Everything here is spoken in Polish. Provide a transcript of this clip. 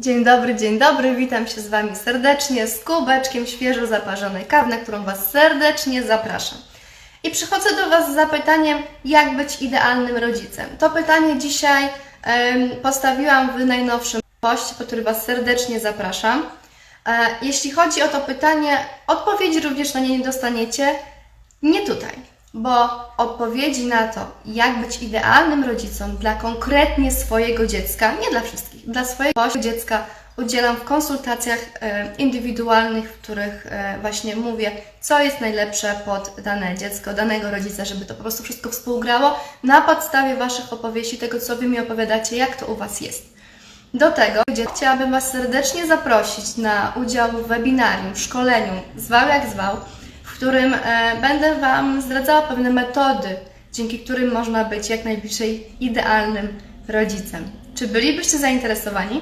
Dzień dobry, dzień dobry, witam się z Wami serdecznie z kubeczkiem świeżo zaparzonej kawy, na którą Was serdecznie zapraszam. I przychodzę do Was z zapytaniem, jak być idealnym rodzicem. To pytanie dzisiaj em, postawiłam w najnowszym poście, po który Was serdecznie zapraszam. E, jeśli chodzi o to pytanie, odpowiedzi również na nie nie dostaniecie, nie tutaj, bo odpowiedzi na to, jak być idealnym rodzicem dla konkretnie swojego dziecka, nie dla wszystkich, dla swojego dziecka udzielam w konsultacjach e, indywidualnych, w których e, właśnie mówię, co jest najlepsze pod dane dziecko, danego rodzica, żeby to po prostu wszystko współgrało na podstawie Waszych opowieści, tego co Wy mi opowiadacie, jak to u Was jest. Do tego gdzie chciałabym Was serdecznie zaprosić na udział w webinarium, szkoleniu, zwał jak zwał, w którym e, będę Wam zdradzała pewne metody, dzięki którym można być jak najbliżej idealnym rodzicem. Czy bylibyście zainteresowani?